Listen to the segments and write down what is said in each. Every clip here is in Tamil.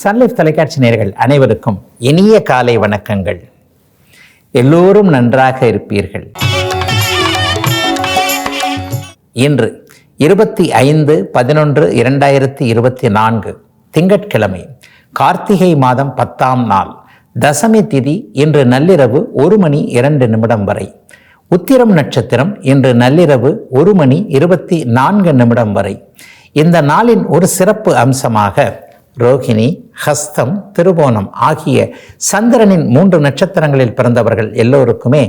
சன்லைஃப் தொலைக்காட்சி நேர்கள் அனைவருக்கும் இனிய காலை வணக்கங்கள். எல்லோரும் நன்றாக இருப்பீர்கள். இன்று இருபத்தி ஐந்து பதினொன்று இரண்டாயிரத்தி இருபத்தி நான்கு திங்கட்கிழமை கார்த்திகை மாதம் பத்தாம் நாள் தசமி திதி இன்று நள்ளிரவு ஒரு மணி இரண்டு நிமிடம் வரை. உத்திரம் நட்சத்திரம் இன்று நள்ளிரவு ஒரு மணி இருபத்தி நான்கு நிமிடம் வரை. இந்த நாளின் ஒரு சிறப்பு அம்சமாக ரோகிணி ஹஸ்தம் திருவோணம் ஆகிய சந்திரனின் மூன்று நட்சத்திரங்களில் பிறந்தவர்கள் எல்லோருக்குமே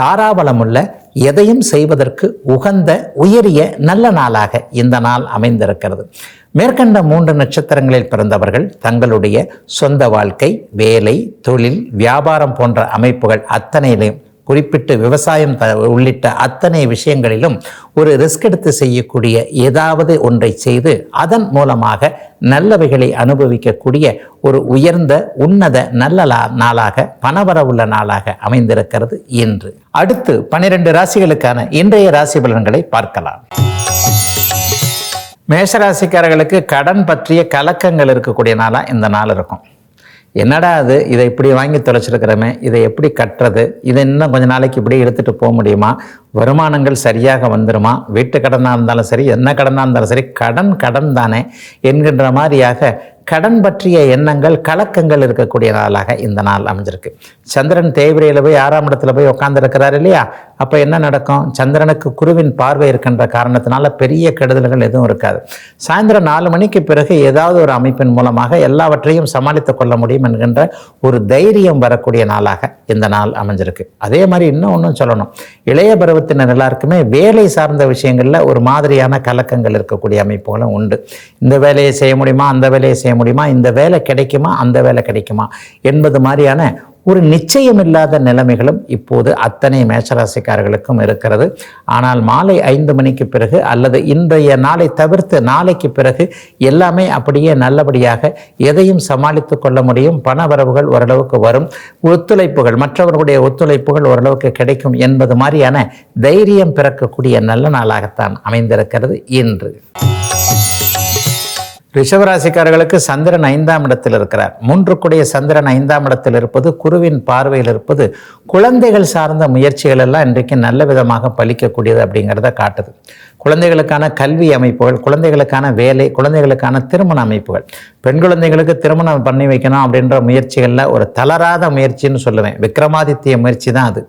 தாராபலமுள்ள எதையும் செய்வதற்கு உகந்த உயரிய நல்ல நாளாக இந்த நாள் அமைந்திருக்கிறது. மேற்கண்ட மூன்று நட்சத்திரங்களில் பிறந்தவர்கள் தங்களுடைய சொந்த வாழ்க்கை வேலை தொழில் வியாபாரம் போன்ற அமைப்புகள் அத்தனையிலும் குறிப்பிட்டு விவசாயம் த உள்ளிட்ட அத்தனை விஷயங்களிலும் ஒரு ரிஸ்க் எடுத்து செய்யக்கூடிய ஏதாவது ஒன்றை செய்து அதன் மூலமாக நல்லவைகளை அனுபவிக்கக்கூடிய ஒரு உயர்ந்த உன்னத நல்ல நாளாக பணவரவுள்ள நாளாக அமைந்திருக்கிறது இன்று. அடுத்து பனிரெண்டு ராசிகளுக்கான இன்றைய ராசி பலன்களை பார்க்கலாம். மேஷராசிக்காரர்களுக்கு கடன் பற்றிய கலக்கங்கள் இருக்கக்கூடிய நாளாக இந்த நாள் இருக்கும். என்னடா அது? இதை இப்படி வாங்கி தொலைச்சிருக்கிறோமே இதை எப்படி கட்டுறது? இதை இன்னும் கொஞ்ச நாளைக்கு இப்படி எடுத்துகிட்டு போக முடியுமா? வருமானங்கள் சரியாக வந்துருமா? வீட்டு கடனாக இருந்தாலும் சரி என்ன கடனாக இருந்தாலும் சரி கடன் கடன் தானே என்கின்ற மாதிரியாக கடன் பற்றிய எண்ணங்கள் கலக்கங்கள் இருக்கக்கூடிய நாளாக இந்த நாள் அமைஞ்சிருக்கு. சந்திரன் தேய்பிரையில் போய் ஆறாம் இடத்துல போய் உட்காந்துருக்கிறார் இல்லையா? அப்போ என்ன நடக்கும்? சந்திரனுக்கு குருவின் பார்வை இருக்கின்ற காரணத்தினால பெரிய கெடுதல்கள் எதுவும் இருக்காது. சாயந்தரம் நாலு மணிக்கு பிறகு ஏதாவது ஒரு அமைப்பின் மூலமாக எல்லாவற்றையும் சமாளித்துக் கொள்ள முடியும் என்கின்ற ஒரு தைரியம் வரக்கூடிய நாளாக இந்த நாள் அமைஞ்சிருக்கு. அதே மாதிரி இன்னும் ஒன்றும் சொல்லணும். இளைய பருவத்தினர் எல்லாருக்குமே வேலை சார்ந்த விஷயங்களில் ஒரு மாதிரியான கலக்கங்கள் இருக்கக்கூடிய அமைப்புகளும் உண்டு. இந்த வேலையை செய்ய முடியுமா? அந்த வேலையை செய்ய முடியுமா? இந்த வேலை கிடைக்குமா? அந்த வேலை கிடைக்குமா? என்பது மாதிரியான ஒரு நிச்சயமில்லாத நிலைமைகளும் இப்போது அத்தனை மேஷராசிக்காரர்களுக்கும் இருக்கிறது. ஆனால் மாலை ஐந்து மணிக்கு பிறகு அல்லது இன்றைய நாளை தவிர்த்து நாளைக்கு பிறகு எல்லாமே அப்படியே நல்லபடியாக எதையும் சமாளித்து கொள்ள முடியும். பண வரவுகள் ஓரளவுக்கு வரும். ஒத்துழைப்புகள் மற்றவர்களுடைய ஒத்துழைப்புகள் ஓரளவுக்கு கிடைக்கும் என்பது மாதிரியான தைரியம் பிறக்கக்கூடிய நல்ல நாளாகத்தான் அமைந்திருக்கிறது இன்று. ரிஷபராசிக்காரர்களுக்கு சந்திரன் ஐந்தாம் இடத்தில் இருக்கிறார். மூன்று கூடிய சந்திரன் ஐந்தாம் இடத்தில் இருப்பது குருவின் பார்வையில் இருப்பது குழந்தைகள் சார்ந்த முயற்சிகள் எல்லாம் இன்றைக்கு நல்ல விதமாக பலிக்கக்கூடியது அப்படிங்கிறத காட்டுது. குழந்தைகளுக்கான கல்வி அமைப்புகள் குழந்தைகளுக்கான வேலை குழந்தைகளுக்கான திருமண அமைப்புகள். பெண் குழந்தைகளுக்கு திருமணம் பண்ணி வைக்கணும் அப்படின்ற முயற்சிகளில் ஒரு தளராத முயற்சின்னு சொல்லுவேன். விக்ரமாதித்ய முயற்சி தான் அது.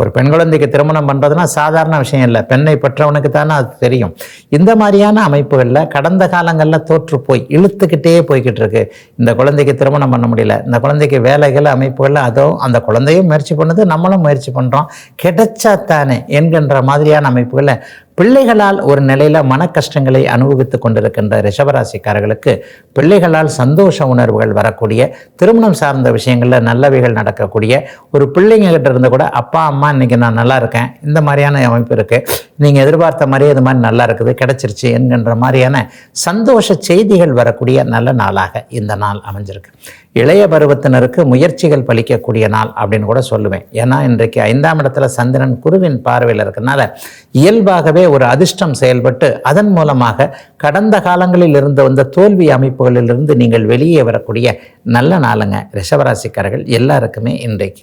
ஒரு பெண் குழந்தைக்கு திருமணம் பண்ணுறதுனா சாதாரண விஷயம் இல்லை. பெண்ணை பெற்றவனுக்கு தானே அது தெரியும். இந்த மாதிரியான அமைப்புகளில் கடந்த காலங்களில் தோற்று போய் இழுத்துக்கிட்டே போய்கிட்டு இருக்கு இந்த குழந்தைக்கு திருமணம் பண்ண முடியல. இந்த குழந்தைக்கு வேலைகள் அமைப்புகளில் அதுவும் அந்த குழந்தையும் முயற்சி பண்ணுது நம்மளும் முயற்சி பண்ணுறோம் கிடைச்சா தானே என்கின்ற மாதிரியான அமைப்புகளை பிள்ளைகளால் ஒரு நிலையில் மன கஷ்டங்களை அனுபவித்து கொண்டிருக்கின்ற ரிஷபராசிக்காரர்களுக்கு பிள்ளைகளால் சந்தோஷ உணர்வுகள் வரக்கூடிய திருமணம் சார்ந்த விஷயங்களில் நல்லவைகள் நடக்கக்கூடிய ஒரு பிள்ளைங்க கிட்ட இருந்து கூட அப்பா அம்மா இன்னைக்கு நான் நல்லா இருக்கேன். இந்த மாதிரியான அமைப்பு இருக்குது நீங்கள் எதிர்பார்த்த மாதிரியே இது மாதிரி நல்லா இருக்குது கிடச்சிருச்சு என்கின்ற மாதிரியான சந்தோஷ செய்திகள் வரக்கூடிய நல்ல நாளாக இந்த நாள் அமைஞ்சிருக்கு. இளைய பருவத்தினருக்கு முயற்சிகள் பலிக்கக்கூடிய நாள் அப்படின்னு கூட சொல்லுவேன். ஏன்னா இன்றைக்கு ஐந்தாம் இடத்துல சந்திரன் குருவின் பார்வையில் இருக்கறனால இயல்பாகவே ஒரு அதிர்ஷ்டம் செயல்பட்டு அதன் மூலமாக கடந்த காலங்களில் இருந்து வந்த தோல்வி அமைப்புகளிலிருந்து நீங்கள் வெளியே வரக்கூடிய நல்ல நாளுங்க. ரிஷபராசிக்காரர்கள் எல்லாருக்குமே இன்றைக்கு.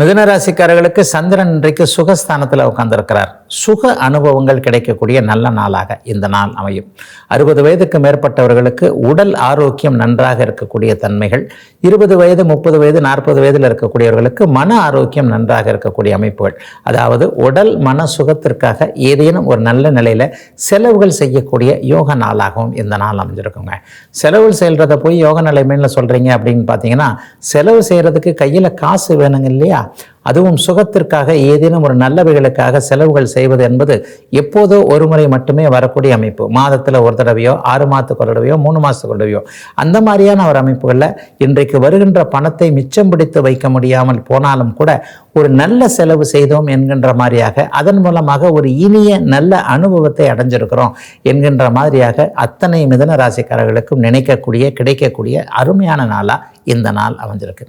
மிதுனராசிக்காரர்களுக்கு சந்திரன் இன்றைக்கு சுகஸ்தானத்தில் உட்கார்ந்திருக்கிறார். சுக அனுபவங்கள் கிடைக்கக்கூடிய நல்ல நாளாக இந்த நாள் அமையும். அறுபது வயதுக்கு மேற்பட்டவர்களுக்கு உடல் ஆரோக்கியம் நன்றாக இருக்கக்கூடிய தன்மைகள் இருபது வயது முப்பது வயது நாற்பது வயதில் இருக்கக்கூடியவர்களுக்கு மன ஆரோக்கியம் நன்றாக இருக்கக்கூடிய அமைப்புகள். அதாவது உடல் மன சுகத்திற்காக ஏதேனும் ஒரு நல்ல நிலையில் செலவுகள் செய்யக்கூடிய யோக நாளாகவும் இந்த நாள் அமைஞ்சிருக்குங்க. செலவு செய்கிறத போய் யோக நிலைமைன்னு சொல்கிறீங்க அப்படின்னு பார்த்தீங்கன்னா செலவு செய்கிறதுக்கு கையில் காசு வேணுங்க இல்லையா? அதுவும் சுகத்திற்காக ஏதேனும் ஒரு நல்லவைகளுக்காக செலவுகள் செய்வது என்பது எப்போதோ ஒரு முறை மட்டுமே வரக்கூடிய அமைப்பு. மாதத்தில் ஒரு தடவையோ ஆறு மாதத்துக்கு ஒரு தடவையோ மூணு மாதத்துக்கு ஒரு தடவையோ. அந்த மாதிரியான ஒரு அமைப்புகளில் இன்றைக்கு வருகின்ற பணத்தை மிச்சம் பிடித்து வைக்க முடியாமல் போனாலும் கூட ஒரு நல்ல செலவு செய்தோம் என்கின்ற மாதிரியாக அதன் மூலமாக ஒரு இனிய நல்ல அனுபவத்தை அடைஞ்சிருக்கிறோம் என்கின்ற மாதிரியாக அத்தனை மிதன ராசிக்காரர்களுக்கும் நினைக்கக்கூடிய கிடைக்கக்கூடிய அருமையான நாளாக இந்த நாள் அமைஞ்சிருக்கு.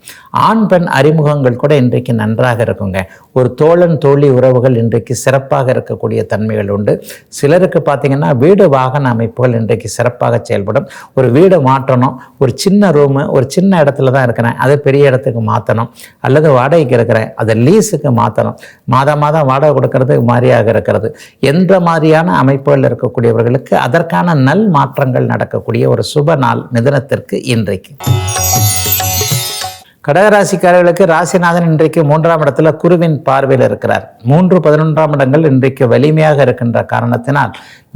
ஆண் பெண் அறிமுகங்கள் கூட இன்றைக்கு நன்றாக இருக்குங்க. ஒரு தோழன் தோழி உறவுகள் இன்றைக்கு சிறப்பாக இருக்கக்கூடிய தன்மைகள் உண்டு. சிலருக்கு பார்த்தீங்கன்னா வீடு வாகன அமைப்புகள் இன்றைக்கு சிறப்பாக செயல்படும். ஒரு வீடு மாற்றணும் ஒரு சின்ன ரூமு ஒரு சின்ன இடத்துல தான் இருக்கிறேன் அதை பெரிய இடத்துக்கு மாற்றணும் அல்லது வாடகைக்கு இருக்கிறேன் அது லீஸுக்கு மாற்றணும் மாதம் மாதம் வாடகை கொடுக்கறது மாதிரியாக இருக்கிறது. என்ற மாதிரியான அமைப்புகள் இருக்கக்கூடியவர்களுக்கு அதற்கான நல் மாற்றங்கள் நடக்கக்கூடிய ஒரு சுப நாள் மிதனத்திற்கு இன்றைக்கு. கடகராசிக்காரர்களுக்கு ராசிநாதன் இன்றைக்கு மூன்றாம் இடத்துல குருவின் பார்வையில் இருக்கிறார். மூன்று பதினொன்றாம் இடங்கள் இன்றைக்கு வலிமையாக இருக்கின்ற காரணத்தினால்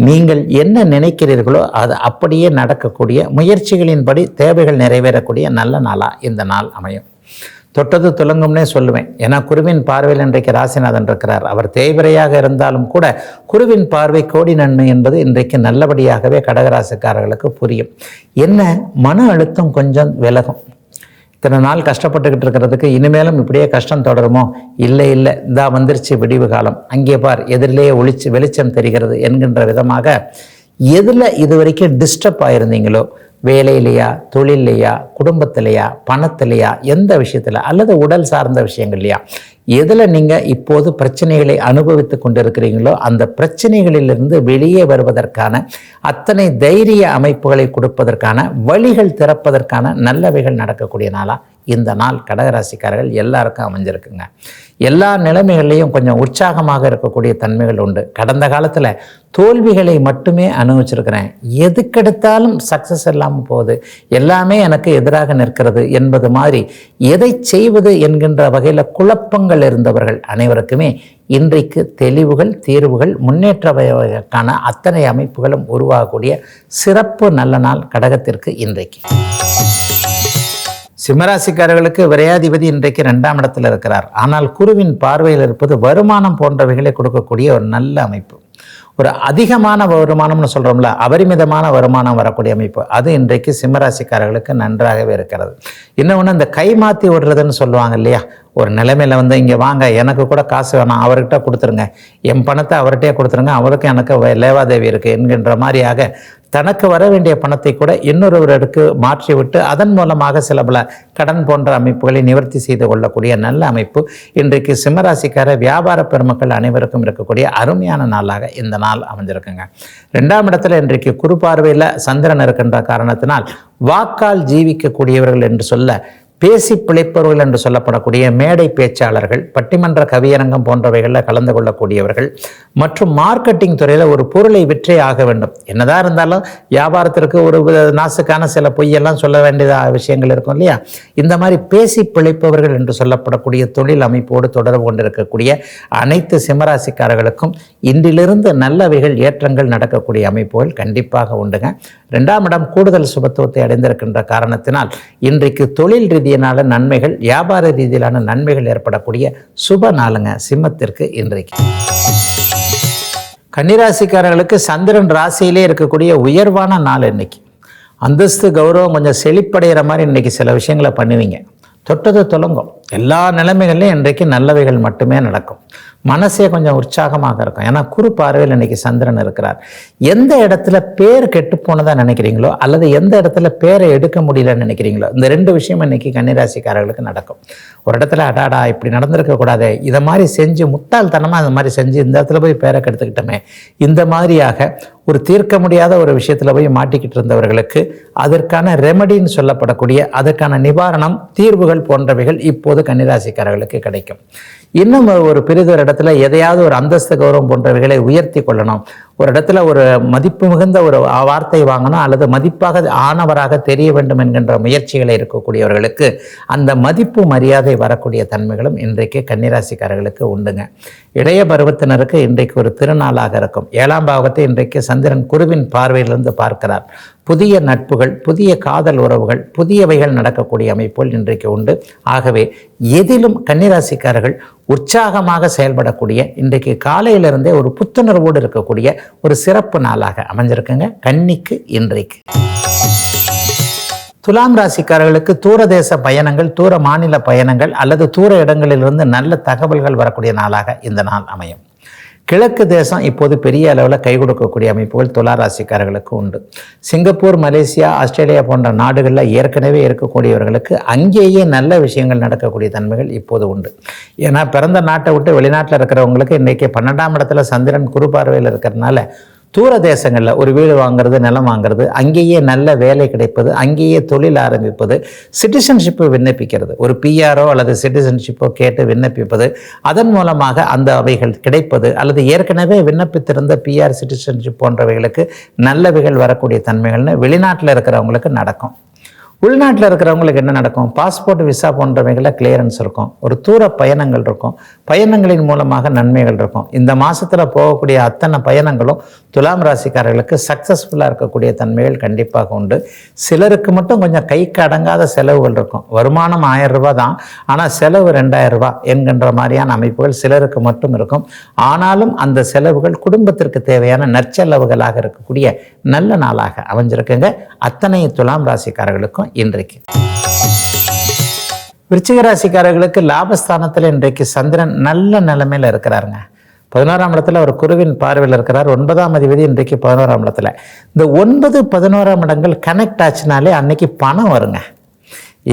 நீங்கள் என்ன நினைக்கிறீர்களோ அது அப்படியே நடக்கக்கூடிய முயற்சிகளின்படி தேவைகள் நிறைவேறக்கூடிய நல்ல நாளா இந்த நாள் அமையும். தொட்டது துலங்கும்னே சொல்லுவேன். ஏன்னா குருவின் பார்வையில் இன்றைக்கு ராசிநாதன் இருக்கிறார். அவர் தேய்பிரையாக இருந்தாலும் கூட குருவின் பார்வை கோடி நன்மை என்பது இன்றைக்கு நல்லபடியாகவே கடகராசிக்காரர்களுக்கு புரியும். என்ன? மன அழுத்தம் கொஞ்சம் விலகும். இத்தனை நாள் கஷ்டப்பட்டுக்கிட்டு இருக்கிறதுக்கு இனிமேலும் இப்படியே கஷ்டம் தொடருமோ? இல்லை இல்லை. இந்தா வந்துருச்சு விடிவு காலம். அங்கே பார் எதிரிலேயே ஒளிச்சு வெளிச்சம் தெரிகிறது என்கின்ற விதமாக எதில் இது வரைக்கும் டிஸ்டர்ப் ஆயிருந்தீங்களோ? வேலையிலையா தொழில்லையா குடும்பத்திலையா பணத்திலையா எந்த விஷயத்தில் அல்லது உடல் சார்ந்த விஷயங்கள்லையா எதில் நீங்கள் இப்போது பிரச்சனைகளை அனுபவித்து கொண்டிருக்கிறீங்களோ அந்த பிரச்சனைகளிலிருந்து வெளியே வருவதற்கான அத்தனை தைரிய அமைப்புகளை கொடுப்பதற்கான வழிகள் திறப்பதற்கான நல்லவைகள் நடக்கக்கூடிய நாளாக இந்த நாள் கடகராசிக்காரர்கள் எல்லாருக்கும் அமைஞ்சிருக்குங்க. எல்லா நிலைமைகள்லையும் கொஞ்சம் உற்சாகமாக இருக்கக்கூடிய தன்மைகள் உண்டு. கடந்த காலத்தில் தோல்விகளை மட்டுமே அனுபவிச்சிருக்கிறேன். எதுக்கெடுத்தாலும் சக்ஸஸ் இல்லாமல் போகுது. எல்லாமே எனக்கு எதிராக நிற்கிறது என்பது மாதிரி எதை செய்வது என்கின்ற வகையில் குழப்பங்கள் இருந்தவர்கள் அனைவருக்குமே இன்றைக்கு தெளிவுகள் தீர்வுகள் முன்னேற்றக்கான அத்தனை அமைப்புகளும் உருவாகக்கூடிய சிறப்பு நல்ல நாள் கடகத்திற்கு இன்றைக்கு. சிம்மராசிக்காரர்களுக்கு விரையாதிபதி இன்றைக்கு ரெண்டாம் இடத்தில் இருக்கிறார். ஆனால் குருவின் பார்வையில் இருப்பது வருமானம் போன்றவைகளை கொடுக்கக்கூடிய ஒரு நல்ல அமைப்பு. ஒரு அதிகமான வருமானம்னு சொல்கிறோம்ல அபரிமிதமான வருமானம் வரக்கூடிய அமைப்பு. அது இன்றைக்கு சிம்மராசிக்காரர்களுக்கு நன்றாகவே இருக்கிறது. இன்னொன்று இந்த கை மாற்றி விடுறதுன்னு சொல்லுவாங்க இல்லையா? ஒரு நிலைமையில் வந்து இங்கே வாங்க எனக்கு கூட காசு வேணாம் அவர்கிட்ட கொடுத்துருங்க. என் பணத்தை அவர்கிட்டே கொடுத்துருங்க அவருக்கு எனக்கு லேவாதேவி இருக்குது என்கின்ற மாதிரியாக தனக்கு வர வேண்டிய பணத்தை கூட இன்னொருவருக்கு மாற்றிவிட்டு அதன் மூலமாக சில பல கடன் போன்ற அமைப்புகளை நிவர்த்தி செய்து கொள்ளக்கூடிய நல்ல அமைப்பு இன்றைக்கு சிம்மராசிக்கார வியாபார பெருமக்கள் அனைவருக்கும் இருக்கக்கூடிய அருமையான நாளாக இந்த நாள் அமைஞ்சிருக்குங்க. ரெண்டாம் இடத்துல இன்றைக்கு குறு பார்வையில் சந்திரன் இருக்கின்ற காரணத்தினால் வாக்கால் ஜீவிக்கக்கூடியவர்கள் என்று சொல்ல பேசி பிழைப்பவர்கள் என்று சொல்லப்படக்கூடிய மேடை பேச்சாளர்கள் பட்டிமன்ற கவியரங்கம் போன்றவைகளில் கலந்து கொள்ளக்கூடியவர்கள் மற்றும் மார்க்கெட்டிங் துறையில் ஒரு பொருளை விற்றே ஆக வேண்டும். என்னதான் இருந்தாலும் வியாபாரத்திற்கு ஒரு நாசுக்கான சில பொய்யெல்லாம் சொல்ல வேண்டிய விஷயங்கள் இருக்கும் இல்லையா? இந்த மாதிரி பேசி பிழைப்பவர்கள் என்று சொல்லப்படக்கூடிய தொழில் அமைப்போடு தொடர்பு கொண்டிருக்கக்கூடிய அனைத்து சிம்மராசிக்காரர்களுக்கும் இன்றிலிருந்து நல்லவைகள் ஏற்றங்கள் நடக்கக்கூடிய அமைப்புகள் கண்டிப்பாக உண்டுங்க. ரெண்டாம் இடம் கூடுதல் சுபத்துவத்தை அடைந்திருக்கின்ற காரணத்தினால் இன்றைக்கு தொழில் ரீதியினால நன்மைகள் வியாபார ரீதியிலான நன்மைகள் ஏற்படக்கூடிய சுப நாளுங்க சிம்மத்திற்கு இன்றைக்கு. கன்னிராசிக்காரர்களுக்கு சந்திரன் ராசியிலே இருக்கக்கூடிய உயர்வான நாள் இன்னைக்கு. அந்தஸ்து கௌரவம் கொஞ்சம் செழிப்படைகிற மாதிரி இன்னைக்கு சில விஷயங்களை பண்ணுவீங்க. தொட்டது தொலங்கும். எல்லா நிலைமைகள்லையும் இன்றைக்கு நல்லவைகள் மட்டுமே நடக்கும். மனசே கொஞ்சம் உற்சாகமாக இருக்கும். ஏன்னா குறு பார்வையில் இன்னைக்கு சந்திரன் இருக்கிறார். எந்த இடத்துல பேர் கெட்டு போனதா நினைக்கிறீங்களோ அல்லது எந்த இடத்துல பேரை எடுக்க முடியலன்னு நினைக்கிறீங்களோ இந்த ரெண்டு விஷயம் இன்னைக்கு கன்னிராசிக்காரர்களுக்கு நடக்கும். ஒரு இடத்துல அடாடா இப்படி நடந்திருக்க கூடாது இதை மாதிரி செஞ்சு முட்டாள்தனமாக அந்த மாதிரி செஞ்சு இந்த இடத்துல போய் பேரை கெடுத்துக்கிட்டோமே இந்த மாதிரியாக ஒரு தீர்க்க முடியாத ஒரு விஷயத்தில் போய் மாட்டிக்கிட்டு இருந்தவர்களுக்கு அதற்கான ரெமடின்னு சொல்லப்படக்கூடிய அதற்கான நிவாரணம் தீர்வுகள் போன்றவைகள் இப்போது கன்னிராசிக்காரர்களுக்கு கிடைக்கும். இன்னும் ஒரு பெரிதொரு இடத்துல எதையாவது ஒரு அந்தஸ்து கௌரவம் போன்றவைகளை உயர்த்தி கொள்ளணும். ஒரு இடத்துல ஒரு மதிப்பு மிகுந்த ஒரு வார்த்தை வாங்கணும் அல்லது மதிப்பாக ஆனவராக தெரிய வேண்டும் என்கின்ற முயற்சிகளை இருக்கக்கூடியவர்களுக்கு அந்த மதிப்பு மரியாதை வரக்கூடிய தன்மைகளும் இன்றைக்கு கன்னிராசிக்காரர்களுக்கு உண்டுங்க. இளைய பருவத்தினருக்கு இன்றைக்கு ஒரு திருநாளாக இருக்கும். ஏழாம் பாவத்தை இன்றைக்கு சந்திரன் குருவின் பார்வையிலிருந்து பார்க்கிறார். புதிய நட்புகள் புதிய காதல் உறவுகள் புதியவைகள் நடக்கக்கூடிய அமைப்புகள் இன்றைக்கு உண்டு. ஆகவே எதிலும் கன்னிராசிக்காரர்கள் உற்சாகமாக செயல்படக்கூடிய இன்றைக்கு காலையிலிருந்தே ஒரு புத்துணர்வோடு இருக்கக்கூடிய ஒரு சிறப்பு நாளாக அமைஞ்சிருக்குங்க. கன்னிக்கு இன்றைக்கு. துலாம் ராசிக்காரர்களுக்கு தூரதேச பயணங்கள் தூர மாநில பயணங்கள் அல்லது தூர இடங்களிலிருந்து நல்ல தகவல்கள் வரக்கூடிய நாளாக இந்த நாள் அமையும். கிழக்கு தேசம் இப்போது பெரிய அளவில் கை கொடுக்கக்கூடிய அமைப்புகள் துளாராசிக்காரர்களுக்கு உண்டு. சிங்கப்பூர் மலேசியா ஆஸ்திரேலியா போன்ற நாடுகளில் ஏற்கனவே இருக்கக்கூடியவர்களுக்கு அங்கேயே நல்ல விஷயங்கள் நடக்கக்கூடிய தன்மைகள் இப்போது உண்டு. ஏன்னா பிறந்த நாட்டை விட்டு வெளிநாட்டில் இருக்கிறவங்களுக்கு இன்றைக்கி பன்னெண்டாம் இடத்துல சந்திரன் குரு பார்வையில் இருக்கிறதுனால தூர தேசங்களில் ஒரு வீடு வாங்குறது நிலம் வாங்குறது அங்கேயே நல்ல வேலை கிடைப்பது அங்கேயே தொழில் ஆரம்பிப்பது சிட்டிசன்ஷிப்பு விண்ணப்பிக்கிறது. ஒரு பிஆரோ அல்லது சிட்டிசன்ஷிப்போ கேட்டு விண்ணப்பிப்பது அதன் மூலமாக அந்த அவைகள் கிடைப்பது அல்லது ஏற்கனவே விண்ணப்பித்திருந்த பிஆர் சிட்டிசன்ஷிப் போன்றவைகளுக்கு நல்லவைகள் வரக்கூடிய தன்மைகள்னு வெளிநாட்டில் இருக்கிறவங்களுக்கு நடக்கும். உள்நாட்டில் இருக்கிறவங்களுக்கு என்ன நடக்கும்? பாஸ்போர்ட் விசா போன்றவைகளில் கிளியரன்ஸ் இருக்கும். ஒரு தூர பயணங்கள் இருக்கும். பயணங்களின் மூலமாக நன்மைகள் இருக்கும். இந்த மாதத்தில் போகக்கூடிய அத்தனை பயணங்களும் துலாம் ராசிக்காரர்களுக்கு சக்ஸஸ்ஃபுல்லாக இருக்கக்கூடிய தன்மைகள் கண்டிப்பாக உண்டு. சிலருக்கு மட்டும் கொஞ்சம் கைக்கு அடங்காத செலவுகள் இருக்கும். வருமானம் ஆயிரம் ரூபா தான். ஆனால் செலவு ரெண்டாயிரம் ரூபாய் என்கின்ற மாதிரியான அமைப்புகள் சிலருக்கு மட்டும் இருக்கும். ஆனாலும் அந்த செலவுகள் குடும்பத்திற்கு தேவையான நற்செலவுகளாக இருக்கக்கூடிய நல்ல நாளாக அமைஞ்சிருக்குங்க. அத்தனை துலாம் ராசிக்காரர்களுக்கும் இன்றைக்கு. விருச்சிக ராசிக்காரர்களுக்கு லாபஸ்தானத்தில் இன்றைக்கு சந்திரன் நல்ல நிலைமையில் இருக்கிறாருங்க. பதினோராம் இடத்துல அவர் குருவின் பார்வையில் இருக்கிறார். ஒன்பதாம் அதிபதி இன்றைக்கு பதினோராம் இடத்துல. இந்த ஒன்பது பதினோராம் இடங்கள் கனெக்ட் ஆச்சுனாலே அன்னைக்கு பணம் வருங்க.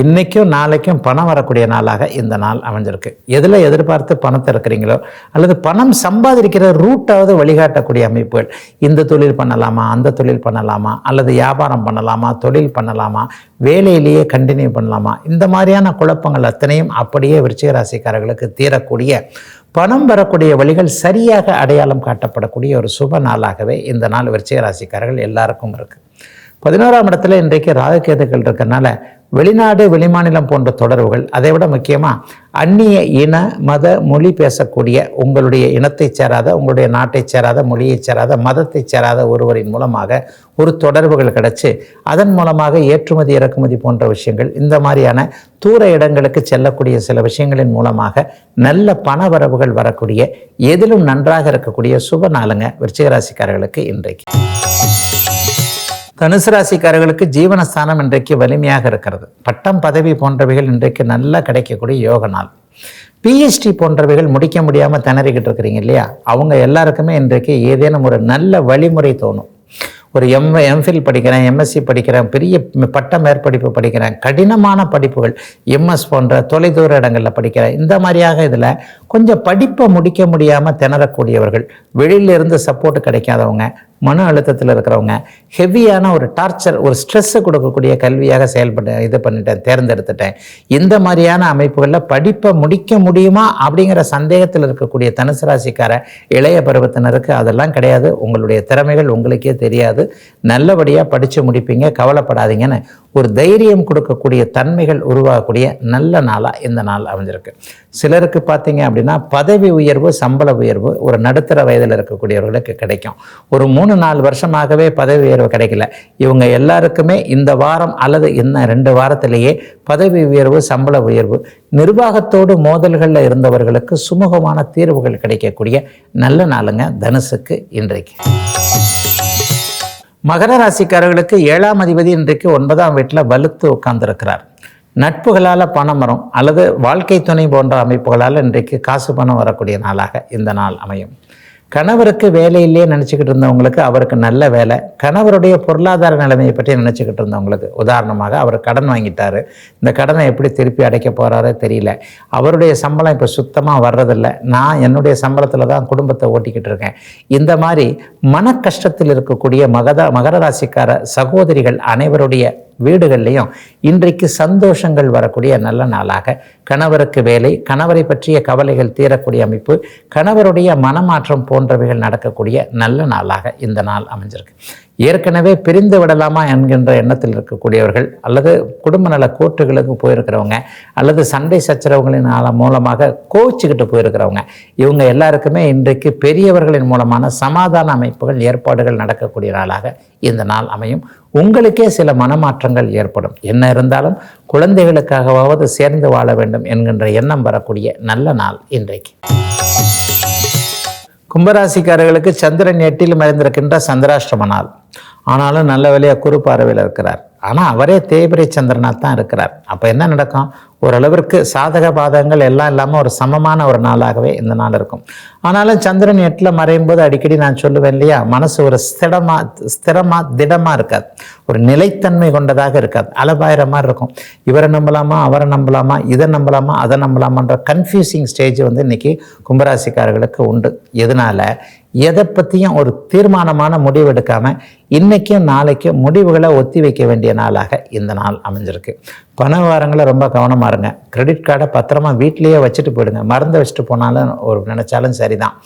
இன்றைக்கும் நாளைக்கும் பணம் வரக்கூடிய நாளாக இந்த நாள் அமைஞ்சிருக்கு. எதில் எதிர்பார்த்து பணத்தை இருக்கிறீங்களோ அல்லது பணம் சம்பாதிக்கிற ரூட்டாவது வழிகாட்டக்கூடிய அமைப்புகள் இந்த தொழில் பண்ணலாமா அந்த தொழில் பண்ணலாமா அல்லது வியாபாரம் பண்ணலாமா தொழில் பண்ணலாமா வேலையிலேயே கண்டினியூ பண்ணலாமா இந்த மாதிரியான குழப்பங்கள் அத்தனையும் அப்படியே விருச்சிக ராசிக்காரர்களுக்கு தீரக்கூடிய பணம் வரக்கூடிய வழிகள் சரியாக அடையாளம் காட்டப்படக்கூடிய ஒரு சுப நாளாகவே இந்த நாள் விருச்சிக ராசிக்காரர்கள் எல்லாருக்கும் இருக்குது பதினோராம் இடத்துல இன்றைக்கு ராகுகேதுக்கள் இருக்கறனால வெளிநாடு வெளிமாநிலம் போன்ற தொடர்புகள் அதை விட முக்கியமாக அந்நிய இன மத மொழி பேசக்கூடிய உங்களுடைய இனத்தைச் சேராத உங்களுடைய நாட்டைச் சேராத மொழியைச் சேராத மதத்தைச் சேராத ஒருவரின் மூலமாக ஒரு தொடர்புகள் கிடச்சி அதன் மூலமாக ஏற்றுமதி இறக்குமதி போன்ற விஷயங்கள் இந்த மாதிரியான தூர இடங்களுக்கு செல்லக்கூடிய சில விஷயங்களின் மூலமாக நல்ல பண வரவுகள் வரக்கூடிய எதிலும் நன்றாக இருக்கக்கூடிய சுப நாளுங்க விருச்சிகராசிக்காரர்களுக்கு இன்றைக்கு. தனுசு ராசிக்காரர்களுக்கு ஜீவனஸ்தானம் இன்றைக்கு வலிமையாக இருக்கிறது. பட்டம் பதவி போன்றவைகள் இன்றைக்கு நல்லா கிடைக்கக்கூடிய யோக நாள். பிஹெச்டி போன்றவைகள் முடிக்க முடியாமல் திணறிக்கிட்டு இருக்கிறீங்க இல்லையா? அவங்க எல்லாருக்குமே இன்றைக்கு ஏதேனும் ஒரு நல்ல வழிமுறை தோணும். ஒரு எம் எம்ஃபில் படிக்கிறேன் எம்எஸ்சி படிக்கிறேன் பெரிய பட்ட மேற்படிப்பு படிக்கிறேன் கடினமான படிப்புகள் எம்எஸ் போன்ற தொலைதூர இடங்களில் படிக்கிறேன். இந்த மாதிரியாக இதில் கொஞ்சம் படிப்பை முடிக்க முடியாமல் திணறக்கூடியவர்கள் வெளியிலிருந்து சப்போர்ட் கிடைக்காதவங்க மன அழுத்தத்தில் இருக்கிறவங்க ஹெவியான ஒரு டார்ச்சர் ஒரு ஸ்ட்ரெஸ்ஸை கொடுக்கக்கூடிய கல்வியாக செயல்பட்டு இது பண்ணிட்டேன் தேர்ந்தெடுத்துட்டேன். இந்த மாதிரியான அமைப்புகளில் படிப்பை முடிக்க முடியுமா அப்படிங்கிற சந்தேகத்தில் இருக்கக்கூடிய தனுசு ராசிக்கார இளைய பருவத்தினருக்கு அதெல்லாம் கிடையாது. உங்களுடைய திறமைகள் உங்களுக்கே தெரியாது. நல்லபடியாக படித்து முடிப்பீங்க கவலைப்படாதீங்கன்னு ஒரு தைரியம் கொடுக்கக்கூடிய தன்மைகள் உருவாகக்கூடிய நல்ல நாளாக இந்த நாள் அமைஞ்சிருக்கு. சிலருக்கு பார்த்தீங்க அப்படின்னா பதவி உயர்வு சம்பள உயர்வு ஒரு நடுத்தர வயதில் இருக்கக்கூடியவர்களுக்கு கிடைக்கும். ஒரு மூணு நாலு வருஷமாகவே பதவி உயர்வு கிடைக்கல. இவங்க எல்லாருக்குமே இந்த வாரம் அல்லது இன்னும் ரெண்டு வாரத்திலேயே பதவி உயர்வு சம்பள உயர்வு நிர்வாகத்தோடு மோதல்களில் இருந்தவர்களுக்கு சுமூகமான தீர்வுகள் கிடைக்கக்கூடிய நல்ல நாளுங்க தனுசுக்கு இன்றைக்கு. மகர ராசிக்காரர்களுக்கு ஏழாம் அதிபதி இன்றைக்கு ஒன்பதாம் வீட்டில் வலுத்து உட்கார்ந்துருக்கிறார். நட்புகளால் பணம் வரும் அல்லது வாழ்க்கை துணை போன்ற அமைப்புகளால் இன்றைக்கு காசு பணம் வரக்கூடிய நாளாக இந்த நாள் அமையும். கணவருக்கு வேலையிலேயே நினச்சிக்கிட்டு இருந்தவங்களுக்கு அவருக்கு நல்ல வேலை. கணவருடைய பொருளாதார நிலைமையை பற்றி நினச்சிக்கிட்டு இருந்தவங்களுக்கு உதாரணமாக அவர் கடன் வாங்கிட்டார். இந்த கடனை எப்படி திருப்பி அடைக்க போகிறாரோ தெரியல. அவருடைய சம்பளம் இப்போ சுத்தமாக வர்றதில்ல. நான் என்னுடைய சம்பளத்தில் தான் குடும்பத்தை ஓட்டிக்கிட்டு இருக்கேன். இந்த மாதிரி மன கஷ்டத்தில் இருக்கக்கூடிய மகத மகர ராசிக்கார சகோதரிகள் அனைவருடைய வீடுகள்லையும் இன்றைக்கு சந்தோஷங்கள் வரக்கூடிய நல்ல நாளாக. கணவருக்கு வேலை கணவரை பற்றிய கவலைகள் தீரக்கூடிய அமைப்பு கணவருடைய மனமாற்றம் போன்றவைகள் நடக்கக்கூடிய நல்ல நாளாக இந்த நாள் அமைஞ்சிருக்கு. ஏற்கனவே பிரிந்து விடலாமா என்கின்ற எண்ணத்தில் இருக்கக்கூடியவர்கள் அல்லது குடும்ப நல கோர்ட்டுகளுக்கு போயிருக்கிறவங்க அல்லது சண்டை சச்சரவுகளின் ஆல- மூலமாக கோவிச்சுக்கிட்டு போயிருக்கிறவங்க இவங்க எல்லாருக்குமே இன்றைக்கு பெரியவர்களின் மூலமான சமாதான அமைப்புகள் ஏற்பாடுகள் நடக்கக்கூடிய நாளாக இந்த நாள் அமையும். உங்களுக்கே சில மனமாற்றங்கள் ஏற்படும். என்ன இருந்தாலும் குழந்தைகளுக்காகவாவது சேர்ந்து வாழ வேண்டும் என்கின்ற எண்ணம் வரக்கூடிய நல்ல நாள் இன்றைக்கு. கும்பராசிக்காரர்களுக்கு சந்திரன் எட்டில் மறைந்திருக்கின்ற சந்திராஷ்டம நாள். ஆனாலும் நல்ல வேலையாக குறு பார்வையில் இருக்கிறார். ஆனால் அவரே தேய்பிரை சந்திரனாக தான் இருக்கிறார். அப்போ என்ன நடக்கும்? ஓரளவிற்கு சாதக பாதகங்கள் எல்லாம் இல்லாமல் ஒரு சமமான ஒரு நாளாகவே இந்த நாள் இருக்கும். ஆனாலும் சந்திரன் எட்டில் மறையும் போது அடிக்கடி நான் சொல்லுவேன் இல்லையா மனசு ஒரு ஸ்திடமா ஸ்திரமா திடமா இருக்காது. ஒரு நிலைத்தன்மை கொண்டதாக இருக்காது. அலபாயிர மாதிரி இருக்கும். இவரை நம்பலாமா அவரை நம்பலாமா இதை நம்பலாமா அதை நம்பலாமான்ற கன்ஃபியூசிங் ஸ்டேஜ் வந்து இன்னைக்கு கும்பராசிக்காரர்களுக்கு உண்டு. எதனால? எதை பற்றியும் ஒரு தீர்மானமான முடிவு எடுக்காமல் இன்றைக்கும் நாளைக்கும் முடிவுகளை ஒத்தி வைக்க வேண்டிய நாளாக இந்த நாள் அமைஞ்சிருக்கு. பண விவகாரங்களை ரொம்ப கவனமாக பாருங்க. கிரெடிட் கார்டை பத்திரமா வீட்டிலேயே வச்சுட்டு போயிடுங்க. மறந்து வச்சுட்டு போனாலும் ஒரு நினச்சாலும் சரிதான்.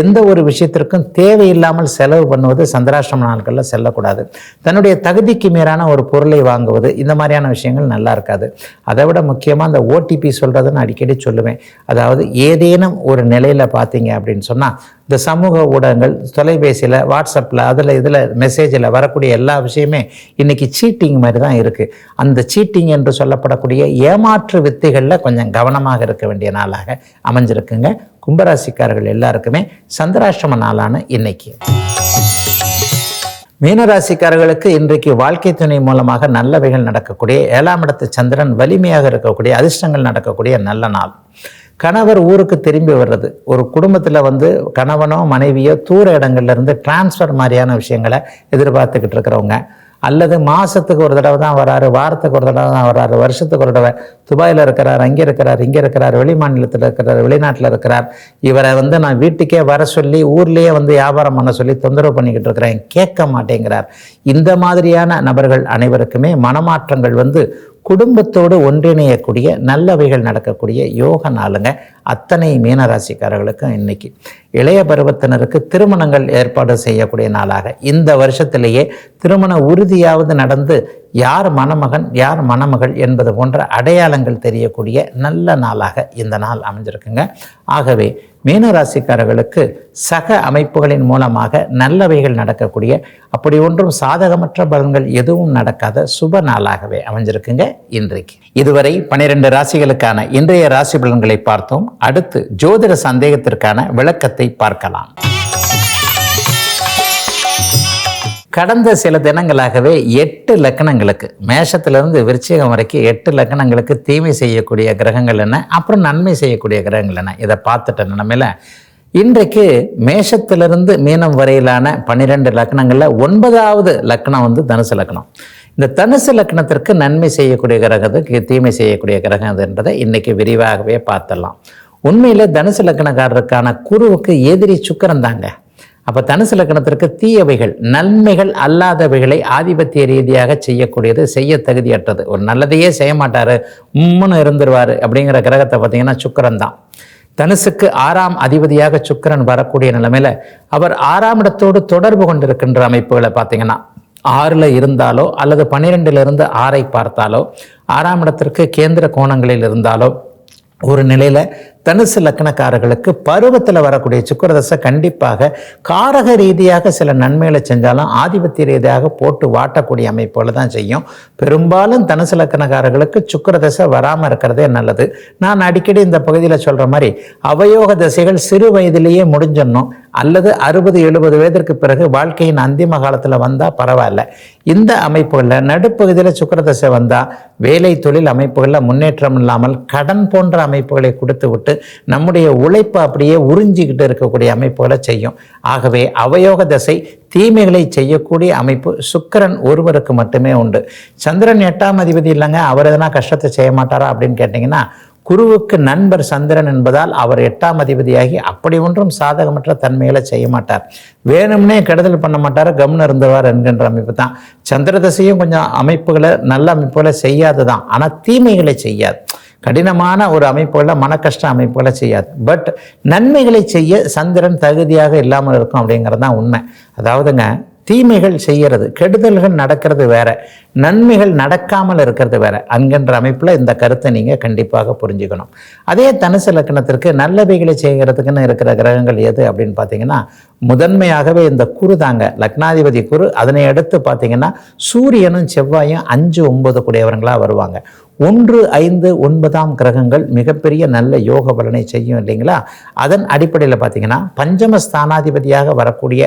எந்த ஒரு விஷயத்திற்கும் தேவையில்லாமல் செலவு பண்ணுவது சந்திராஷ்டம நாட்களில் செல்லக்கூடாது. தன்னுடைய தகுதிக்கு மீறான ஒரு பொருளை வாங்குவது இந்த மாதிரியான விஷயங்கள் நல்லா இருக்காது. அதை விட முக்கியமாக அந்த ஓடிபி சொல்கிறதுன்னு அடிக்கடி சொல்லுவேன். அதாவது ஏதேனும் ஒரு நிலையில் பார்த்தீங்க அப்படின்னு சொன்னால் இந்த சமூக ஊடகங்கள் தொலைபேசியில் வாட்ஸ்அப்பில் அதில் இதில் மெசேஜில் வரக்கூடிய எல்லா விஷயமே இன்றைக்கி சீட்டிங் மாதிரி தான் இருக்குது அந்த சீட்டிங் என்று சொல்லப்படக்கூடிய ஏமாற்று வித்தைகளில் கொஞ்சம் கவனமாக இருக்க வேண்டிய நாளாக அமைஞ்சிருக்குங்க. கும்பராசிக்காரர்கள் எல்லாருக்குமே சந்திராஷ்டம நாளான இன்னைக்கு. மீனராசிக்காரர்களுக்கு இன்றைக்கு வாழ்க்கை துணை மூலமாக நல்லவைகள் நடக்கக்கூடிய ஏழாம் இடத்து சந்திரன் வலிமையாக இருக்கக்கூடிய அதிர்ஷ்டங்கள் நடக்கக்கூடிய நல்ல நாள். கணவர் ஊருக்கு திரும்பி வர்றது. ஒரு குடும்பத்தில் வந்து கணவனோ மனைவியோ தூர இடங்கள்லேருந்து டிரான்ஸ்ஃபர் மாதிரியான விஷயங்களை எதிர்பார்த்துக்கிட்டு இருக்கிறவங்க. அல்லது மாதத்துக்கு ஒரு தடவை தான் வராரு வாரத்துக்கு ஒரு தடவை தான் வராரு வருஷத்துக்கு ஒரு தடவை. துபாயில் இருக்கிறார் அங்கே இருக்கிறார் இங்கே இருக்கிறார் வெளி மாநிலத்தில் இருக்கிறார் வெளிநாட்டில் இருக்கிறார். இவரை வந்து நான் வீட்டுக்கே வர சொல்லி ஊர்லேயே வந்து வியாபாரம் பண்ண சொல்லி தொந்தரவு பண்ணிக்கிட்டு இருக்கிறேன். கேட்க மாட்டேங்கிறார். இந்த மாதிரியான நபர்கள் அனைவருக்குமே மனமாற்றங்கள் வந்து குடும்பத்தோடு ஒன்றிணையக்கூடிய நல்லவைகள் நடக்கக்கூடிய யோக நாளுங்க. அத்தனை மீனராசிக்காரர்களுக்கும் இன்னைக்கு. இளைய பருவத்தினருக்கு திருமணங்கள் ஏற்பாடு செய்யக்கூடிய நாளாக. இந்த வருஷத்திலேயே திருமண உறுதியாவது நடந்து யார் மணமகன் யார் மணமகள் என்பது போன்ற அடையாளங்கள் தெரியக்கூடிய நல்ல நாளாக இந்த நாள் அமைஞ்சிருக்குங்க. ஆகவே மீனராசிக்காரர்களுக்கு சக அமைப்புகளின் மூலமாக நல்லவைகள் நடக்கக்கூடிய அப்படி ஒன்றும் சாதகமற்ற பலன்கள் எதுவும் நடக்காத சுப நாளாகவே அமைஞ்சிருக்குங்க இன்றைக்கு. இதுவரை பனிரெண்டு ராசிகளுக்கான இன்றைய ராசி பலன்களை பார்த்தோம். அடுத்து ஜோதிட சந்தேகத்திற்கான விளக்கத்தை பார்க்கலாம். கடந்த சில தினங்களாகவே எட்டு லக்கணங்களுக்கு மேஷத்திலிருந்து விருச்சிகம் வரைக்கும் எட்டு லக்கணங்களுக்கு தீமை செய்யக்கூடிய கிரகங்கள் என்ன? அப்புறம் நன்மை செய்யக்கூடிய கிரகங்கள் என்ன? இதை பார்த்துட்ட நிலைமையில இன்றைக்கு மேஷத்திலிருந்து மீனம் வரையிலான பன்னிரெண்டு லக்கணங்களில் ஒன்பதாவது லக்கணம் வந்து தனுசு லக்கணம். இந்த தனுசு லக்கணத்திற்கு நன்மை செய்யக்கூடிய கிரகத்துக்கு தீமை செய்யக்கூடிய கிரகம் எதுன்றதை இன்றைக்கி விரிவாகவே பார்த்துடலாம். உண்மையில் தனுசு லக்கணக்காரருக்கான குருவுக்கு எதிரி சுக்கரன் தாங்க. அப்போ தனுசு லக்கணத்திற்கு தீயவைகள் நன்மைகள் அல்லாதவைகளை ஆதிபத்திய ரீதியாக செய்யக்கூடியது செய்ய தகுதியற்றது. ஒரு நல்லதையே செய்ய மாட்டார் உம்முன்னு இருந்துருவார் அப்படிங்கிற கிரகத்தை பார்த்தீங்கன்னா சுக்கரன் தான். தனுசுக்கு ஆறாம் அதிபதியாக சுக்கிரன் வரக்கூடிய நிலைமையில் அவர் ஆறாம் இடத்தோடு தொடர்பு கொண்டிருக்கின்ற அமைப்புகளை பார்த்தீங்கன்னா ஆறில் இருந்தாலோ அல்லது பன்னிரெண்டிலிருந்து ஆறை பார்த்தாலோ ஆறாம் இடத்திற்கு கேந்திர கோணங்களில் இருந்தாலோ ஒரு நிலையில் தனுசு லக்கணக்காரர்களுக்கு பருவத்தில் வரக்கூடிய சுக்கரதசை கண்டிப்பாக காரக ரீதியாக சில நன்மைகளை செஞ்சாலும் ஆதிபத்திய ரீதியாக போட்டு வாட்டக்கூடிய அமைப்போல தான் செய்யும். பெரும்பாலும் தனுசு லக்கணக்காரர்களுக்கு சுக்கரதசை வராமல் இருக்கிறதே நல்லது. நான் அடிக்கடி இந்த பகுதியில் சொல்கிற மாதிரி அவயோக தசைகள் சிறு வயதிலேயே முடிஞ்சிடணும். அல்லது அறுபது எழுபது வயதிற்கு பிறகு வாழ்க்கையின் அந்திம காலத்தில் வந்தால் பரவாயில்ல. இந்த அமைப்புகளில் நடுப்பகுதியில் சுக்கரதசை வந்தால் வேலை தொழில் அமைப்புகளில் முன்னேற்றம் இல்லாமல் கடன் போன்ற அமைப்புகளை கொடுத்து விட்டு நம்முடைய உழைப்பை அப்படியே உறிஞ்சிக்கிட்டு இருக்கக்கூடிய அமைப்புகளை செய்யும். ஆகவே அவயோக தசை தீமைகளை செய்யக்கூடிய அமைப்பு சுக்கிரன் ஒருவருக்கு மட்டுமே உண்டு. சந்திரன் எட்டாம் அதிபதி இல்லைங்க அவர் எதனா கஷ்டத்தை செய்ய மாட்டாரா அப்படின்னு கேட்டிங்கன்னா குருவுக்கு நண்பர் சந்திரன் என்பதால் அவர் எட்டாம் அதிபதியாகி அப்படி ஒன்றும் சாதகமற்ற தன்மைகளை செய்ய மாட்டார். வேணும்னே கெடுதல் பண்ண மாட்டார் கம்னு இருந்தவர் என்கின்ற அமைப்பு தான். சந்திரதசையும் கொஞ்சம் அமைப்புகளை நல்ல அமைப்புகளை செய்யாது தான் ஆனால் தீமைகளை செய்யாது. கடினமான ஒரு அமைப்புகளில் மன கஷ்ட அமைப்புகளை செய்யாது. பட் நன்மைகளை செய்ய சந்திரன் தகுதியாக இல்லாமல் இருக்கும் அப்படிங்கிறது தான் உண்மை. அதாவதுங்க தீமைகள் செய்கிறது கெடுதல்கள் நடக்கிறது வேற நன்மைகள் நடக்காமல் இருக்கிறது வேற அங்கின்ற அமைப்பில் இந்த கருத்தை நீங்கள் கண்டிப்பாக புரிஞ்சுக்கணும். அதே தனுசு லக்கணத்திற்கு நல்லவைகளை செய்கிறதுக்குன்னு இருக்கிற கிரகங்கள் எது அப்படின்னு பார்த்தீங்கன்னா முதன்மையாகவே இந்த குரு தாங்க லக்னாதிபதி குரு. அதனை அடுத்து பார்த்தீங்கன்னா சூரியனும் செவ்வாயும் அஞ்சு ஒன்பது கூடியவர்களாக வருவாங்க. ஒன்று ஐந்து ஒன்பதாம் கிரகங்கள் மிகப்பெரிய நல்ல யோக பலனை செய்யும் இல்லைங்களா? அதன் அடிப்படையில் பார்த்தீங்கன்னா பஞ்சம ஸ்தானாதிபதியாக வரக்கூடிய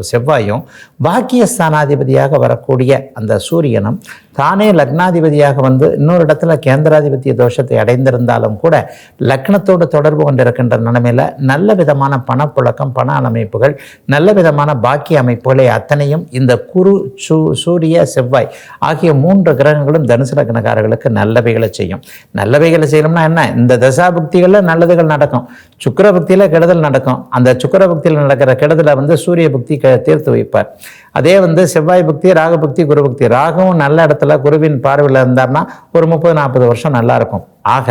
செவ்வாயும் பாக்கிய ஸ்தானாதிபதியாக வரக்கூடிய அந்த சூரியனும் தானே லக்னாதிபதியாக வந்து இன்னொரு இடத்துல கேந்திராதிபத்திய தோஷத்தை அடைந்திருந்தாலும் கூட லக்னத்தோடு தொடர்பு கொண்டிருக்கின்ற நிலைமையில் நல்ல விதமான பணப்புழக்கம் பண அமைப்புகள் நல்ல விதமான பாக்கிய அமைப்புகளை அத்தனையும் இந்த குரு சூ சூரிய செவ்வாய் ஆகிய மூன்று கிரகங்களும் தனுசு லக்னக்காரர்களுக்கு நல்லவைகளை செய்யும். நல்லவைகளை செய்யணும்னா என்ன? இந்த தசாபுக்திகளில் நல்லதுகள் நடக்கும். சுக்கிர பக்தியில் கெடுதல் நடக்கும். அந்த சுக்கிர பக்தியில் நடக்கிற கெடுதலை வந்து சூரிய புக்தி க- தீர்த்து வைப்பார். அதே வந்து செவ்வாய் புக்தி ராகபக்தி குரு பக்தி. ராகவும் நல்ல இடத்துல குருவின் பார்வையில் இருந்தார்னா ஒரு முப்பது நாற்பது வருஷம் நல்லா இருக்கும். ஆக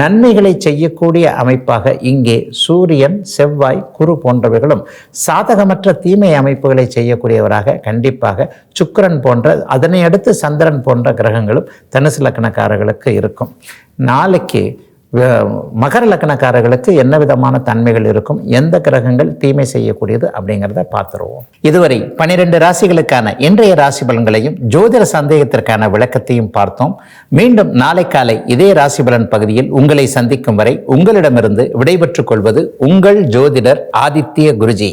நன்மைகளை செய்யக்கூடிய அமைப்பாக இங்கே சூரியன் செவ்வாய் குரு போன்றவைகளும் சாதகமற்ற தீமை அமைப்புகளை செய்யக்கூடியவராக கண்டிப்பாக சுக்கரன் போன்ற அதனை அடுத்து சந்திரன் போன்ற கிரகங்களும் தனுசு லக்கணக்காரர்களுக்கு இருக்கும். நாளைக்கு மகர லக்கணக்காரர்களுக்கு என்ன விதமான தன்மைகள் இருக்கும்? எந்த கிரகங்கள் தீமை செய்யக்கூடியது அப்படிங்கிறத பார்த்துருவோம். இதுவரை பனிரெண்டு ராசிகளுக்கான இன்றைய ராசி பலன்களையும் ஜோதிட சந்தேகத்திற்கான விளக்கத்தையும் பார்த்தோம். மீண்டும் நாளை காலை இதே ராசி பலன் பகுதியில் உங்களை சந்திக்கும் வரை உங்களிடமிருந்து விடைபெற்றுக் கொள்வது உங்கள் ஜோதிடர் ஆதித்ய குருஜி.